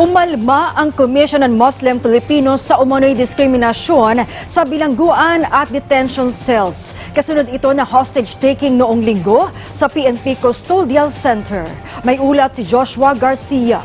Umalma ang Commission on Muslim Filipinos sa umano'y diskriminasyon sa bilangguan at detention cells. Kasunod ito na hostage-taking noong linggo sa PNP Custodial Center. May ulat si Joshua Garcia.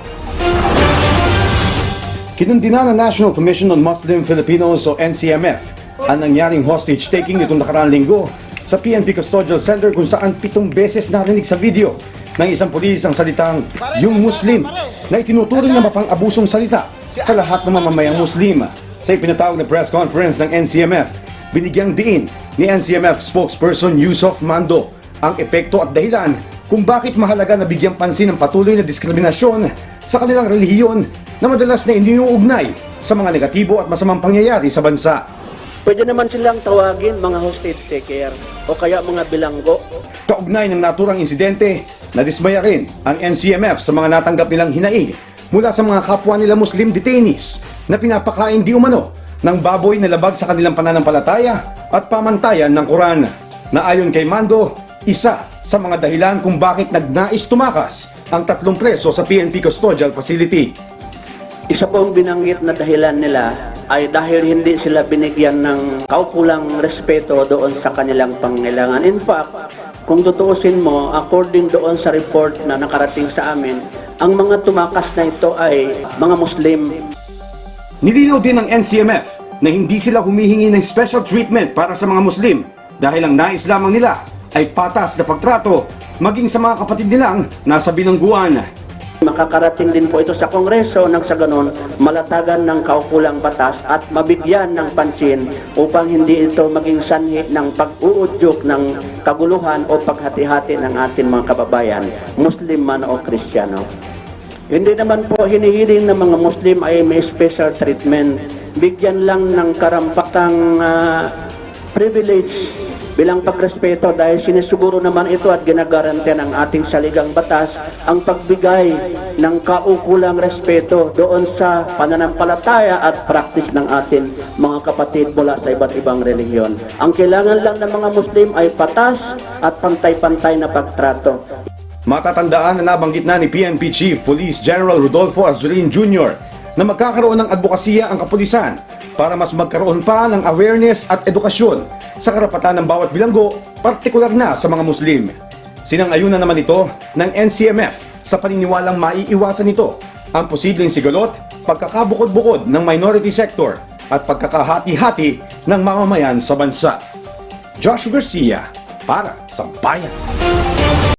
Kinundina ng National Commission on Muslim Filipinos o NCMF ang nangyaring hostage-taking nitong nakaraang linggo sa PNP Custodial Center kung saan pitong beses narinig sa video ng isang pulis ang salitang yung Muslim na itinuturing na mapang-abusong salita sa lahat ng mamamayang Muslim. Sa ipinatawag na press conference ng NCMF, binigyang diin ni NCMF spokesperson Yusuf Mando ang epekto at dahilan kung bakit mahalaga na bigyang pansin ang patuloy na diskriminasyon sa kanilang relihiyon na madalas na iniuugnay sa mga negatibo at masamang pangyayari sa bansa. Pwede naman silang tawagin mga hostage taker o kaya mga bilanggo. Kaugnay ng naturang insidente, nadismaya rin ang NCMF sa mga natanggap nilang hinaing mula sa mga kapwa nila Muslim detainees na pinapakain di umano ng baboy na labag sa kanilang pananampalataya at pamantayan ng Quran na ayon kay Mando, isa sa mga dahilan kung bakit nagnais tumakas ang tatlong preso sa PNP Custodial Facility. Isa pong binanggit na dahilan nila ay dahil hindi sila binigyan ng kaukulang respeto doon sa kanilang pangailangan. In fact, kung tutuusin mo, according doon sa report na nakarating sa amin, ang mga tumakas na ito ay mga Muslim. Nilinaw din ng NCMF na hindi sila humihingi ng special treatment para sa mga Muslim dahil ang nais lamang nila ay patas na pagtrato maging sa mga kapatid nilang nasa binangguan. Makakarating din po ito sa Kongreso nang sa ganon malatagan ng kaukulang batas at mabigyan ng pansin upang hindi ito maging sanhi ng pag-uudyok ng kaguluhan o paghati-hati ng ating mga kababayan, Muslim man o Kristiyano. Hindi naman po hinihiling ng mga Muslim ay may special treatment. Bigyan lang ng karampatang ah, privilege bilang pagrespeto dahil sinisuguro naman ito at ginagarantiya ng ating saligang batas ang pagbigay ng kaukulang respeto doon sa pananampalataya at practice ng ating mga kapatid mula sa iba't ibang relihiyon. Ang kailangan lang ng mga Muslim ay patas at pantay-pantay na pagtrato. Matatandaan na nabanggit na ni PNP Chief Police General Rodolfo Azurin Jr. na magkakaroon ng advokasya ang kapulisan para mas magkaroon pa ng awareness at edukasyon sa karapatan ng bawat bilanggo, partikular na sa mga Muslim. Sinangayunan naman ito ng NCMF sa paniniwalang maiiwasan nito ang posibleng sigalot, pagkakabukod-bukod ng minority sector at pagkakahati-hati ng mamamayan sa bansa. Josh Garcia para sa Bayan.